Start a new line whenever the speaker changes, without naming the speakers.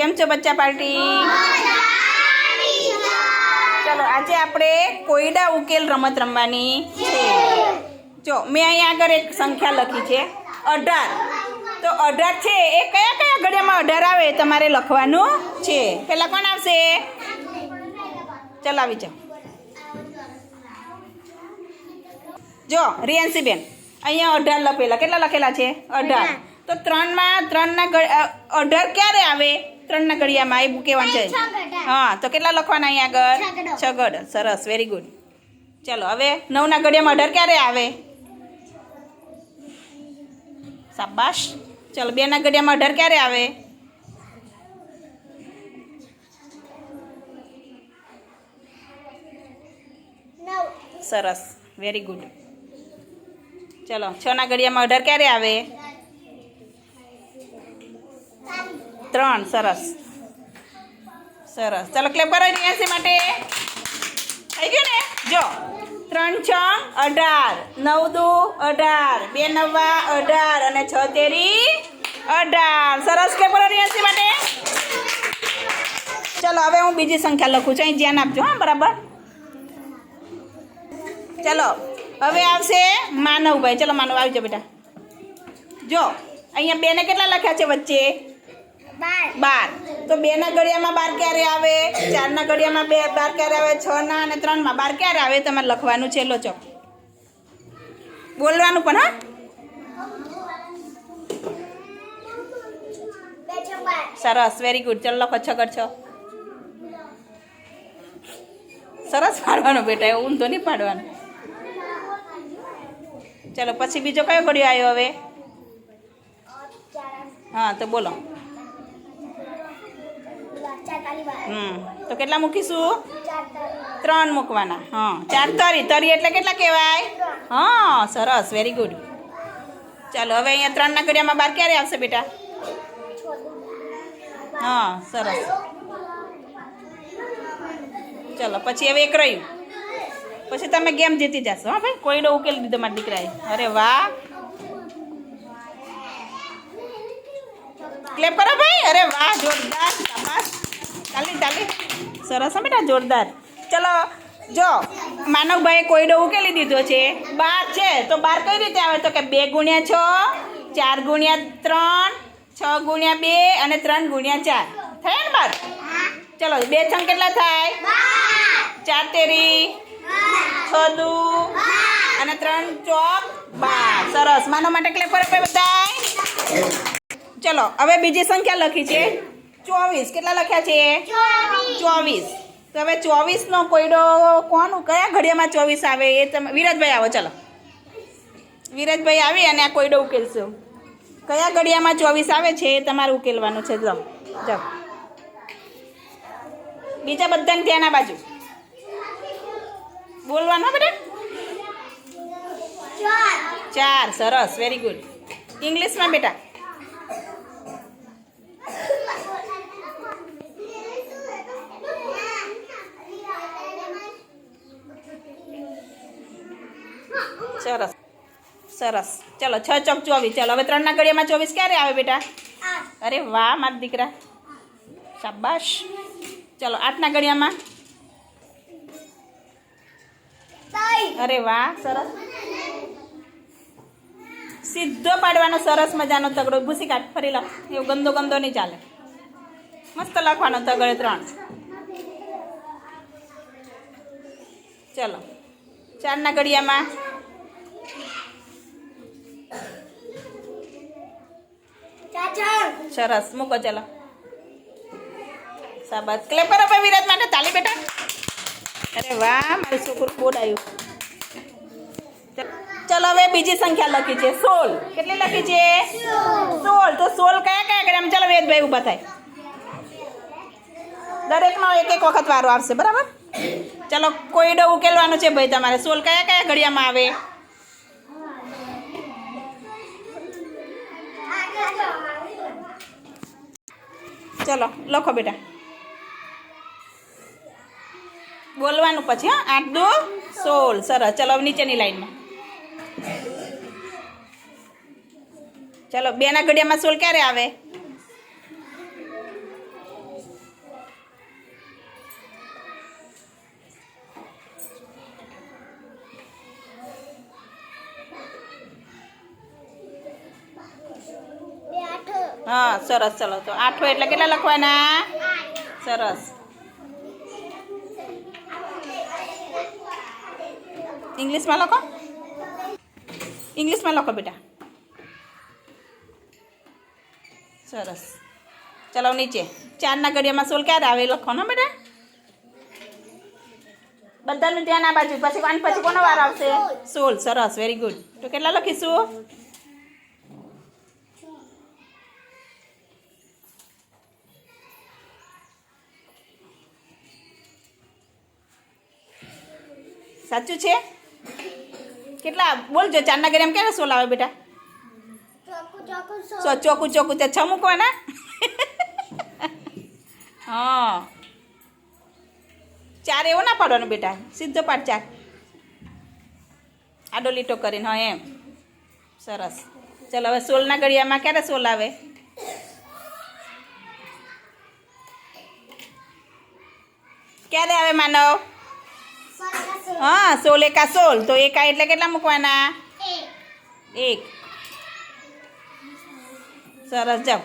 કેમ છો બચ્ચા પાર્ટી? ચલો, આજે આપણે કોયડા ઉકેલ રમત રમવાની છે. જો, મેં અહીંયા આગળ એક સંખ્યા લખી છે. અઢાર. તો અઢાર છે એ કયા કયા ઘડિયામાં અઢાર આવે તમારે લખવાનું છે. પહેલાં કોણ આવશે? ચલાવી જાઓ. જો રિયાન્સીબેન અહીંયા અઢાર લખેલા. કેટલા લખેલા છે? અઢાર. તો ત્રણમાં, ત્રણના અઢાર ક્યારે આવે? ત્રણના ઘડિયામાં એ કહેવાનું છે? હા તો કેટલા લખવાના અહીંયા આગળ? છ ગઢ સરસ વેરી ગુડ ચાલો હવે નવના ઘડિયામાં અઢાર ક્યારે આવે? શાબાશ. ચાલો બેના ઘડિયામાં અઢાર ક્યારે આવે? સરસ વેરી ગુડ ચલો છના ઘડિયામાં અઢાર ક્યારે આવે? ત્રણ, સરસ. સરસ. ચાલો ક્લેપ કરો રિયાસી માટે. થઈ ગયું ને? જો. ત્રણ, છ, અઢાર. નવ દુ, અઢાર. બે નવા અઢાર. અને છ તેરી, અઢાર. સરસ ક્લેપ કરો રિયાસી માટે. ચલો, હવે હું બીજી સંખ્યા લખું છું. અહીં ધ્યાન આપજો, હા, બરાબર? ચલો, હવે આવશે માનવભાઈ. ચલો, માનવ આવી જાઓ બેટા. જો, અહીંયા બેને કેટલા લખ્યા છે વચ્ચે? બાર. તો બેના ઘડિયામાં બાર ક્યારે આવે? ચારના ઘડિયામાં બે બાર ક્યારે આવે? છ ના અને ત્રણમાં. બાર ક્યારે આવે? તમારે લખવાનું છે લો ચો બોલવાનું પણ હા? સરસ વેરી ગુડ ચાલો લખો છગડ છો. સરસ પાડવાનો બેટા એવું ઊંધો નહીં પાડવાનો. ચાલો પછી બીજો કયો ઘડિયો આવ્યો હવે? હા તો બોલો. હમ. તો કેટલા મૂકીશું? ત્રણ મૂકવાના. હા. ચાર તરી તરી એટલે કેટલા કહેવાય? હા સરસ. વેરી ગુડ ચાલો હવે અહીંયા ત્રણના ઘડિયામાં બાર ક્યારે આવશે બેટા? હા સરસ. ચલો પછી હવે એક રહ્યું. પછી તમે ગેમ જીતી જશો હા ભાઈ? કોઈનો ઉકેલી દીધો મારા દીકરાએ. અરે વાહ. ક્લેપ કરો ભાઈ. અરે વાહ જોરદાર. ચાલી ચાલી. સરસ બેટા, જોરદાર. ચલો, જો, માનવભાઈએ કોયડો ઉકેલી દીધો છે. બાર છે, તો બાર કઈ રીતે આવે? તો કે બે ગુણ્યા છ, ચાર ગુણ્યા ત્રણ, છ ગુણ્યા બે અને ત્રણ ગુણ્યા ચાર. થયા ને બાર? ચલો, બે છંગ કેટલા થાય? ચાર તેરી, છ દુ, અને ત્રણ ચોક બાર. સરસ. માનવ માટે ક્લેપ ભાઈ બધાય? ચલો, હવે બીજી સંખ્યા લખી છે. ચોવીસ. કેટલા લખ્યા છે? ચોવીસ. તો હવે ચોવીસનો કોયડો કોનું? કયા ઘડિયામાં ચોવીસ આવે? એ તમે વિરાજભાઈ આવો ચલો. વિરાજભાઈ આવી અને આ કોયડો ઉકેલશું. કયા ઘડિયામાં ચોવીસ આવે છે? એ તમારે ઉકેલવાનું છે. જમ જમ બીજા બધાને ધ્યાન આ બાજુ. બોલવાનું બેટા ચાર. સરસ. વેરી ગુડ ઇંગ્લિશમાં બેટા. સરસ. સરસ. ચલો, છ ચોક ચોવીસ. ચલો, હવે ત્રણના ઘડિયામાં ચોવીસ ક્યારે આવે બેટા? અરે વાહ, મારા દીકરા. શાબાશ. ચલો, આઠના ઘડિયામાં અરે વાહ, સરસ. સીધો પાડવાનો સરસ મજાનો તગડો. ભૂસી કાઢ, ફરી લખ એવું ગંદો ગંદો નહીં ચાલે. મસ્ત લખવાનો તગડે ત્રણ. ચલો, ચારના ઘડિયામાં સરસ. મૂકો, ચલો. સાબાસ ક્લેપ કરો ભાઈ વિરાજ માટે? તાલી બેટા. અરે વાહ, મારું છોકરું બોલાયું. ચલો, હવે બીજી સંખ્યા લખી છે. સોળ. કેટલી લખી છે? સોળ. તો સોળ કયા કયા કર્યા? ચલો, વેદભાઈ ઊભા થાય. દરેકનો એક એક વખત વારો આવશે, બરાબર? ચલો કોઈડો ઉકેલવાનો છે ભાઈ તમારે. સોલ કયા કયા ઘડિયામાં આવે? ચલો, લખો બેટા. બોલવાનું પછી, હા? આઠ દો, સોળ. સરસ. ચલો નીચેની લાઈનમાં. ચલો, બેના ઘડિયામાં સોળ ક્યારે આવે? હા, સરસ, ચલો તો આઠો એટલે કેટલા લખવાના? સરસ. ઇંગ્લિશમાં લખો. ઇંગ્લિશમાં લખો બેટા. સરસ. ચલો નીચે. ચારના ઘડિયામાં સોલ ક્યારે આવે લખો ને બેટા. બધાનું ધ્યાન આ બાજુ. પછી પછી કોનો વાર આવશે? સોલ. સરસ વેરી ગુડ તો કેટલા લખીશું? સાચું છે? કેટલા? બોલજો ચારના એમ ક્યારે સોલ આવે બેટા? ચોકુ, ચોકું તે છ મૂકવાના? હા. ચાર એવો ના પાડવાનો બેટા. સીધો પાડ ચાર. આડો લીટો કરીને, હા, એમ. સરસ. ચાલો, હવે સોલના ઘડિયામાં ક્યારે સોલ આવે? ક્યારે આવે, માનવ? હા સોલ એકા સોલ. તો એકા એટલે કેટલા મૂકવાના? એક. સરસ જાઓ.